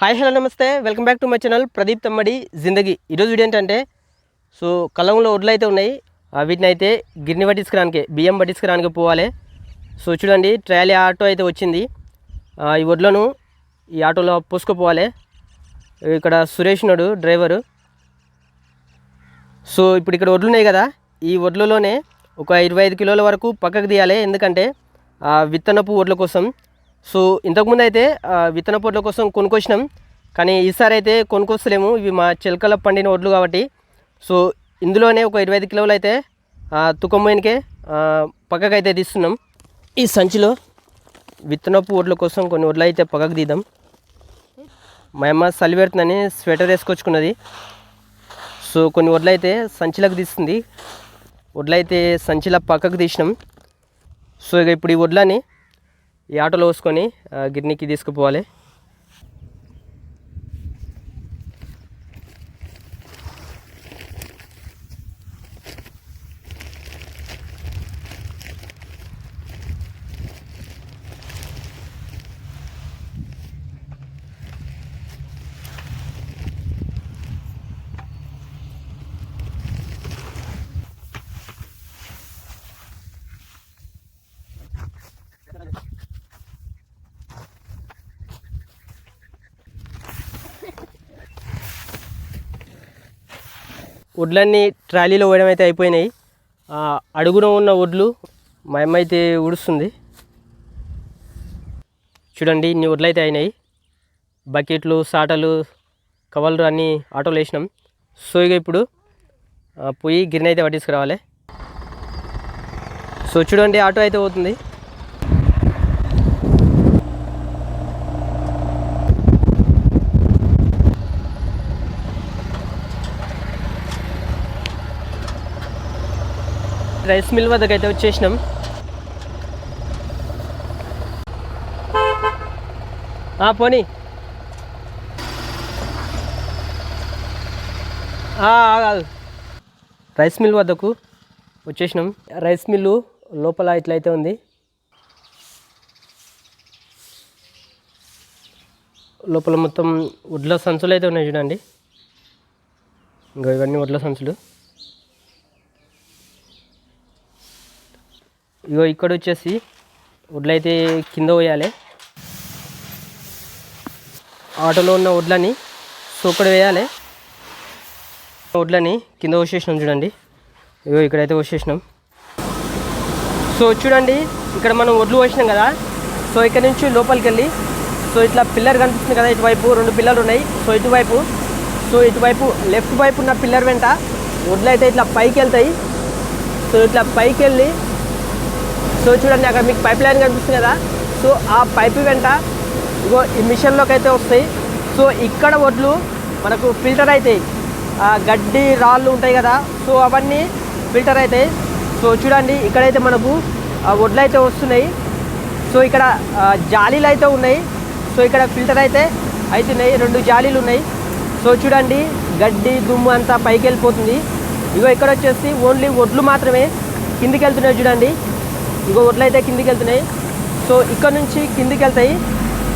Hi hello నమస్తే. Welcome back to my channel Pradeep Tammadi Zindagi. ఈరోజు video ఏంటంటే so కలంలో వడ్లు అయితే ఉన్నాయి. వీటిని అయితే గిర్ని పట్టించుకురానికి బియ్యం పట్టించుకురానికి పోవాలి. సో చూడండి ట్రయాలీ ఆటో అయితే వచ్చింది. ఈ వడ్లను ఈ ఆటోలో పోసుకుపోవాలి. ఇక్కడ సురేష్ నాడు డ్రైవరు. సో ఇప్పుడు ఇక్కడ వడ్లు ఉన్నాయి కదా ఈ వడ్లలోనే ఒక ఇరవై ఐదు కిలోల వరకు పక్కకు తీయాలి. ఎందుకంటే విత్తనపు ఒడ్ల కోసం సో ఇంతకుముందు అయితే విత్తన పొట్ల కోసం కొనుక్కొచ్చినాం. కానీ ఈసారి అయితే కొనుక్కొస్తలేము. ఇవి మా చిలకల పండిన వడ్లు కాబట్టి. సో ఇందులోనే ఒక ఇరవై ఐదు కిలోలు అయితే తుకమ్మోయినకే పక్కకు అయితే తీస్తున్నాం. ఈ సంచిలో విత్తనపు వడ్ల కోసం కొన్ని వడ్లు అయితే పక్కకు తీద్దాం. మా అమ్మ చలి పెడుతుందని స్వెటర్ వేసుకొచ్చుకున్నది. సో కొన్ని వడ్లు అయితే సంచిలకు తీస్తుంది. వడ్లు అయితే సంచిలో పక్కకు తీసినాం. సో ఇక ఇప్పుడు ఈ వడ్లని ఈ ఆటోలో వేసుకొని గిర్నీకి తీసుకుపోవాలి. వడ్లన్నీ ట్రాలీలో వేయడం అయితే అయిపోయినాయి. అడుగున ఉన్న వడ్లు మా అమ్మ అయితే ఉడుస్తుంది. చూడండి ఇన్ని వడ్లు అయితే అయినాయి. బకెట్లు సాటలు కవర్లు అన్నీ ఆటోలు వేసినాం. సో ఇక ఇప్పుడు పోయి గిన్నె అయితే పట్టించుకురావాలి. సో చూడండి ఆటో అయితే పోతుంది. రైస్ మిల్ వద్దకు అయితే వచ్చేసినాం. ఆ, పోనీ. కాదు రైస్ మిల్ వద్దకు వచ్చేసినాం. రైస్ మిల్లు లోపల ఇట్లయితే ఉంది. లోపల మొత్తం వడ్ల సంచులు అయితే ఉన్నాయి చూడండి. ఇంకా ఇవన్నీ వడ్ల సంచులు. ఇగో ఇక్కడ వచ్చేసి వడ్లయితే కింద పోయాలి. ఆటోలో ఉన్న వడ్లని సోకడ వేయాలి. వడ్లని కింద వచ్చేసినాం చూడండి. ఇగో ఇక్కడైతే వచ్చేసినాం సో చూడండి ఇక్కడ మనం వడ్లు పోసినాం కదా. సో ఇక్కడ నుంచి లోపలికి వెళ్ళి సో ఇట్లా పిల్లర్ కనిపిస్తుంది కదా ఇటువైపు రెండు పిల్లర్లు ఉన్నాయి. సో ఇటువైపు సో ఇటువైపు లెఫ్ట్ వైపు ఉన్న పిల్లర్ వెంట వడ్లు అయితే ఇట్లా పైకి వెళ్తాయి సో ఇట్లా పైకి వెళ్ళి సో చూడండి అక్కడ మీకు పైప్ లైన్ కనిపిస్తుంది కదా? సో ఆ పైపు వెంట ఇగో ఈ మిషన్లోకి అయితే వస్తాయి. సో ఇక్కడ వడ్లు మనకు ఫిల్టర్ అవుతాయి ఆ గడ్డి రాళ్ళు ఉంటాయి కదా? సో అవన్నీ ఫిల్టర్ అవుతాయి సో చూడండి ఇక్కడైతే మనకు ఆ వడ్లు అయితే వస్తున్నాయి. సో ఇక్కడ జాలీలు అయితే ఉన్నాయి. సో ఇక్కడ ఫిల్టర్ అయితే అవుతున్నాయి రెండు జాలీలు ఉన్నాయి. సో చూడండి గడ్డి దుమ్ము అంతా పైకి వెళ్ళిపోతుంది. ఇగో ఇక్కడ వచ్చేసి ఓన్లీ వడ్లు మాత్రమే కిందికి వెళ్తున్నాయి చూడండి. ఇంకో వడ్లు అయితే కిందికి వెళ్తున్నాయి. సో ఇక్కడ నుంచి కిందికి వెళ్తాయి.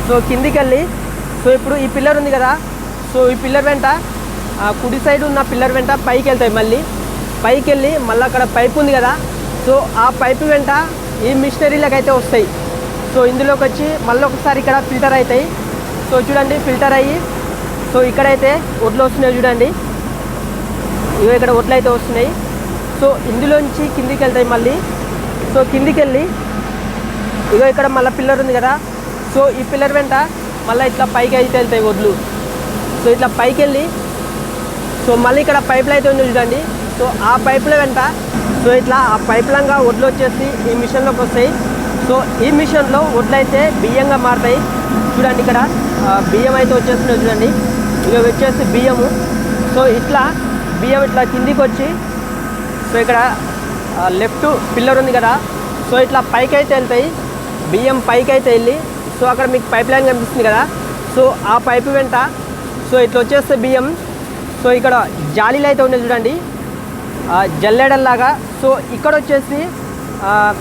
సో కిందికి వెళ్ళి సో ఇప్పుడు ఈ పిల్లర్ ఉంది కదా సో ఈ పిల్లర్ వెంట ఆ కుడి సైడ్ ఉన్న పిల్లర్ వెంట పైకి వెళ్తాయి మళ్ళీ. పైకి వెళ్ళి మళ్ళీ అక్కడ పైప్ ఉంది కదా సో ఆ పైపు వెంట ఈ మిషనరీలకు అయితే వస్తాయి. సో ఇందులోకి వచ్చి మళ్ళీ ఒకసారి ఇక్కడ ఫిల్టర్ అవుతాయి. సో చూడండి ఫిల్టర్ అయ్యి సో ఇక్కడైతే వడ్లు వస్తున్నాయి చూడండి. ఇవి ఇక్కడ వడ్లు అయితే వస్తున్నాయి. సో ఇందులోంచి కిందికి వెళ్తాయి మళ్ళీ. సో కిందికి వెళ్ళి ఇగో ఇక్కడ మళ్ళీ పిల్లర్ ఉంది కదా. సో ఈ పిల్లర్ వెంట మళ్ళీ ఇట్లా పైకి అయితే వెళ్తాయి వడ్లు. సో ఇట్లా పైకి వెళ్ళి సో మళ్ళీ ఇక్కడ పైపులు అయితే ఉంది చూడండి. సో ఆ పైపుల వెంట సో ఇట్లా ఆ పైపులంగా వడ్లు వచ్చేసి ఈ మిషన్లోకి వస్తాయి. సో ఈ మిషన్లో వడ్లు అయితే బియ్యంగా మారుతాయి. చూడండి ఇక్కడ బియ్యం అయితే వచ్చేస్తున్నాయి చూడండి. ఇక వచ్చేసి బియ్యము. సో ఇట్లా బియ్యం ఇట్లా కిందికి వచ్చి సో ఇక్కడ లెఫ్ట్ పిల్లర్ ఉంది కదా. సో ఇట్లా పైకి అయితే వెళ్తాయి. బియ్యం పైకి అయితే వెళ్ళి సో అక్కడ మీకు పైప్ లైన్ కనిపిస్తుంది కదా. సో ఆ పైపు వెంట సో ఇట్లా వచ్చేస్తే బియ్యం. సో ఇక్కడ జాలీలు అయితే ఉన్నాయి చూడండి. జల్లెడల్లాగా. సో ఇక్కడ వచ్చేసి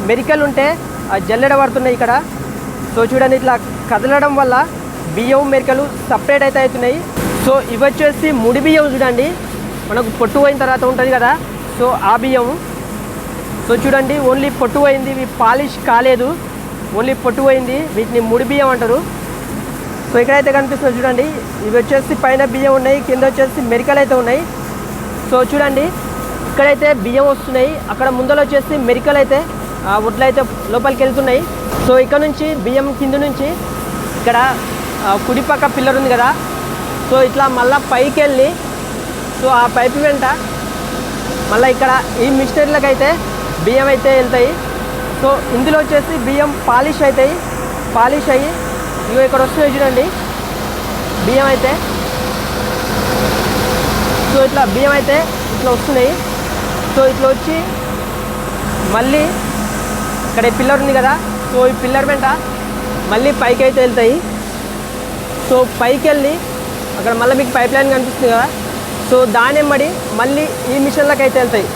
మెరికలు ఉంటే ఆ జల్లెడ పడుతున్నాయి ఇక్కడ. సో చూడండి ఇట్లా కదలడం వల్ల బియ్యం మెరికలు సపరేట్ అయితే అవుతున్నాయి. సో ఇవి వచ్చేసి ముడి బియ్యం చూడండి. మనకు పొట్టు పోయిన తర్వాత ఉంటుంది కదా. సో ఆ బియ్యం సో చూడండి ఓన్లీ పొట్టు అయింది ఇవి పాలిష్ కాలేదు. ఓన్లీ పొట్టు పోయింది వీటిని ముడి బియ్యం అంటారు. సో ఇక్కడైతే కనిపిస్తుంది చూడండి ఇవి వచ్చేసి పైన బియ్యం ఉన్నాయి కింద వచ్చేసి మెరికలు అయితే ఉన్నాయి. సో చూడండి ఇక్కడైతే బియ్యం వస్తున్నాయి అక్కడ ముందర వచ్చేసి మెరికలు అయితే ఆ వడ్లు అయితే లోపలికి వెళ్తున్నాయి. సో ఇక్కడ నుంచి బియ్యం కింద నుంచి ఇక్కడ కుడి పక్క పిల్లర్ ఉంది కదా. సో ఇట్లా మళ్ళీ పైకి వెళ్ళి సో ఆ పైపు వెంట మళ్ళీ ఇక్కడ ఈ మిషనరీలకైతే అయితే బియ్యం అయితే వెళ్తాయి. సో ఇందులో వచ్చేసి బియ్యం పాలిష్ అవుతాయి పాలిష్ అయ్యి ఇగో ఇక్కడ వస్తున్నాయి చూడండి. బియ్యం అయితే. సో ఇట్లా బియ్యం అయితే ఇట్లా వస్తున్నాయి. సో ఇట్లా వచ్చి మళ్ళీ ఇక్కడ పిల్లర్ ఉంది కదా. సో ఈ పిల్లర్ వెంట మళ్ళీ పైకి అయితే వెళ్తాయి. సో పైకి వెళ్ళి అక్కడ మళ్ళీ మీకు పైప్ లైన్ కనిపిస్తుంది కదా. సో దాని మళ్ళీ ఈ మిషన్లకు అయితే వెళ్తాయి.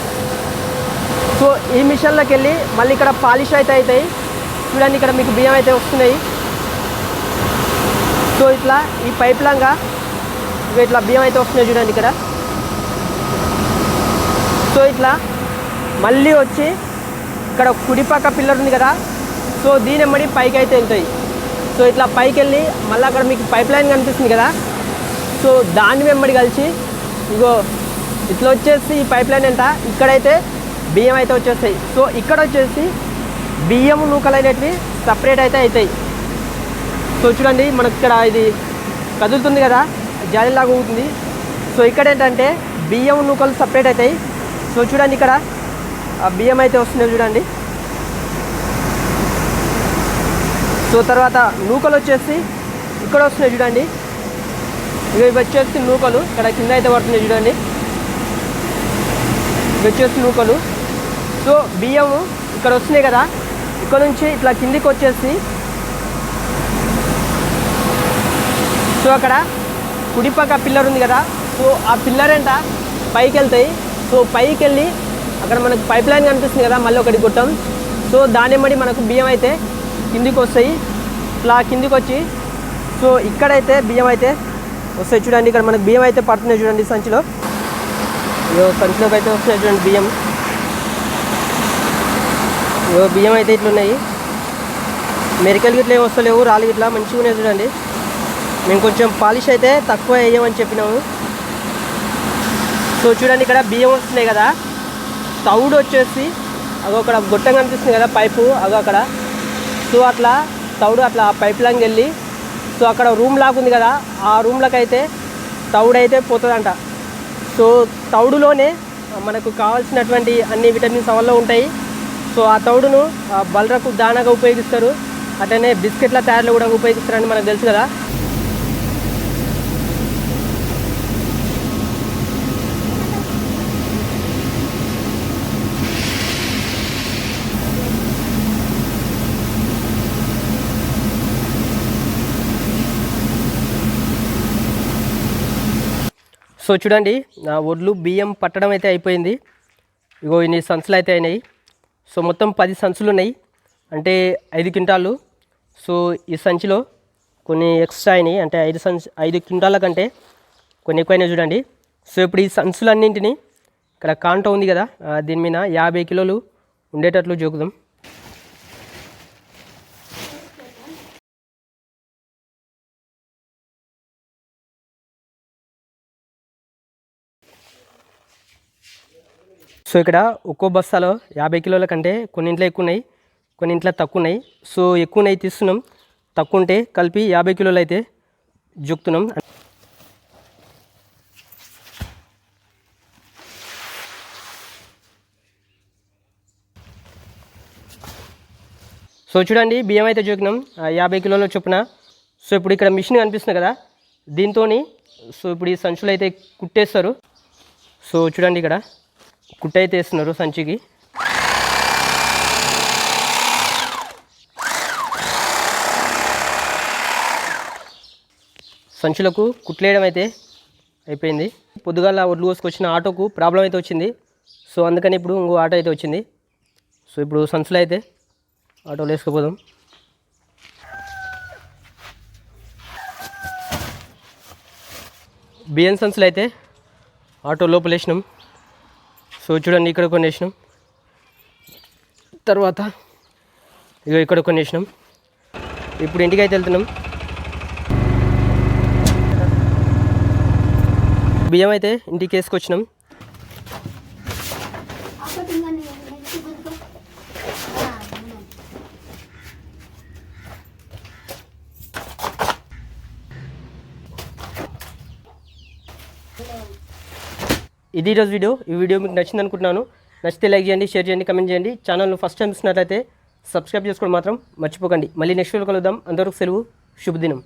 సో ఈ మిషన్లోకి వెళ్ళి మళ్ళీ ఇక్కడ పాలిష్ అయితే అవుతాయి. చూడండి ఇక్కడ మీకు బియ్యం అయితే వస్తున్నాయి. సో ఇట్లా ఈ పైప్ లాగా ఇట్లా బియ్యం అయితే వస్తున్నాయి చూడండి ఇక్కడ. సో ఇట్లా మళ్ళీ వచ్చి ఇక్కడ కుడిపక్క పిల్లర్ ఉంది కదా సో దీని ఎమ్మడి పైకి అయితే వెళ్తాయి. సో ఇట్లా పైకి వెళ్ళి మళ్ళీ అక్కడ మీకు పైప్ లైన్ కనిపిస్తుంది కదా సో దాన్ని వెంబడి కలిసి ఇగో ఇట్లా వచ్చేసి ఈ పైప్ లైన్ ఎంత ఇక్కడైతే బియ్యం అయితే వచ్చేస్తాయి. సో ఇక్కడ వచ్చేసి బియ్యం నూకలు అనేటివి సపరేట్ అయితే అవుతాయి సో చూడండి మనకి ఇక్కడ ఇది కదులుతుంది కదా జాలిలాగా ఊగుతుంది. సో ఇక్కడ ఏంటంటే బియ్యం నూకలు సపరేట్ అవుతాయి సో చూడండి ఇక్కడ బియ్యం అయితే వస్తున్నాయి చూడండి. సో తర్వాత నూకలు వచ్చేసి ఇక్కడ వస్తున్నాయి చూడండి. ఇవి వచ్చేసి నూకలు. ఇక్కడ కింద అయితే పడుతున్నాయి చూడండి. ఇవి వచ్చేసి నూకలు. సో బియ్యము ఇక్కడ వస్తున్నాయి కదా. ఇక్కడ నుంచి ఇట్లా కిందికి వచ్చేసి సో అక్కడ కుడిపక్క పిల్లర్ ఉంది కదా. సో ఆ పిల్లర్ అంట పైకి వెళ్తాయి. సో పైకి వెళ్ళి అక్కడ మనకు పైప్ లైన్ కనిపిస్తుంది కదా మళ్ళీ ఒకటి గుట్టం సో దాని మనకు బియ్యం అయితే కిందికి వస్తాయి. ఇట్లా కిందికి వచ్చి సో ఇక్కడైతే బియ్యం అయితే వస్తాయి. చూడండి ఇక్కడ మనకు బియ్యం అయితే పడుతున్నాయి చూడండి సంచిలో. సంచిలోకి అయితే వస్తున్నాయి చూడండి బియ్యం. బియ్యం అయితే ఇట్లున్నాయి. మెరికల్ గిట్ల ఏం వస్తలేవు రాళ్ళు గిట్లా మంచిగా ఉన్నాయి చూడండి. మేము కొంచెం పాలిష్ అయితే తక్కువ వేయమని చెప్పినాము. సో చూడండి ఇక్కడ బియ్యం వస్తున్నాయి కదా. తౌడు వచ్చేసి అగో అక్కడ గొట్టం కనిపిస్తుంది కదా పైపు అగో అక్కడ. సో అట్లా తౌడు అట్లా పైప్ లాంగ్ వెళ్ళి సో అక్కడ రూమ్ లాగా ఉంది కదా ఆ రూమ్లోకి అయితే తౌడు అయితే పోతుందంట. సో తౌడులోనే మనకు కావాల్సినటువంటి అన్ని విటమిన్స్ అవల్లో ఉంటాయి. సో ఆ తౌడును బలరకు దానాగా ఉపయోగిస్తారు. అట్లనే బిస్కెట్ల తయారులో కూడా ఉపయోగిస్తారని మనకు తెలుసు కదా. సో చూడండి నా ఒడ్లు బియ్యం పట్టడం అయితే అయిపోయింది. ఇగో ఇన్ని సంచులు అయితే అయినాయి. సో మొత్తం పది సంచులు ఉన్నాయి అంటే ఐదు క్వింటాలు. సో ఈ సంచిలో కొన్ని ఎక్స్ట్రా అయినాయి. అంటే ఐదు సంచి ఐదు క్వింటాల కంటే కొన్ని ఎక్కువైనా చూడండి. సో ఇప్పుడు ఈ సంచులన్నింటినీ ఇక్కడ కాంటో ఉంది కదా దీని మీద యాభై కిలోలు ఉండేటట్లు జోకుదాం సో ఇక్కడ ఒక్కో బస్తాలో యాభై కిలోల కంటే కొన్నింట్లో ఎక్కువ ఉన్నాయి కొన్నింట్లో తక్కువ ఉన్నాయి సో ఎక్కువ ఉన్నాయి తీస్తున్నాం. తక్కువ ఉంటే కలిపి యాభై కిలోలు అయితే జుక్తున్నాం సో చూడండి బియ్యం అయితే జోకినాం యాభై కిలోల చొప్పున. సో ఇప్పుడు ఇక్కడ మిషన్ కనిపిస్తుంది కదా దీంతో సో ఇప్పుడు ఈ సంచులు అయితే కుట్టేస్తారు. సో చూడండి ఇక్కడ. కుట్ట వేస్తున్నారు సంచికి. సంచులకు కుట్లేయడం అయితే అయిపోయింది. పొద్దుగాల ఒడ్లు కోసుకొచ్చిన ఆటోకు ప్రాబ్లం అయితే వచ్చింది. సో అందుకని ఇప్పుడు ఇంకో ఆటో అయితే వచ్చింది. సో ఇప్పుడు సంచులు అయితే ఆటోలో వేసుకుపోదాం. బియ్యం సంచులు అయితే ఆటో లోపలేసినాం. సో చూడండి ఇక్కడ కొన్ని వేసినాం. తర్వాత ఇగో ఇక్కడ కొన్ని వేసినాం. ఇప్పుడు ఇంటికి అయితే వెళ్తున్నాం. బియ్యం అయితే ఇంటికి వేసుకొచ్చినాం. ఇది ఈరోజు వీడియో. ఈ వీడియో మీకు నచ్చింది అనుకుంటున్నాను. నచ్చితే లైక్ చేయండి షేర్ చేయండి కమెంట్ చేయండి. ఛానల్ను ఫస్ట్ టైం చూసినట్లయితే సబ్స్క్రైబ్ చేసుకోవడం మాత్రం మర్చిపోకండి. మళ్ళీ నెక్స్ట్ వీడియో కలుద్దాం. అందరూ సెలవు. శుభదినం.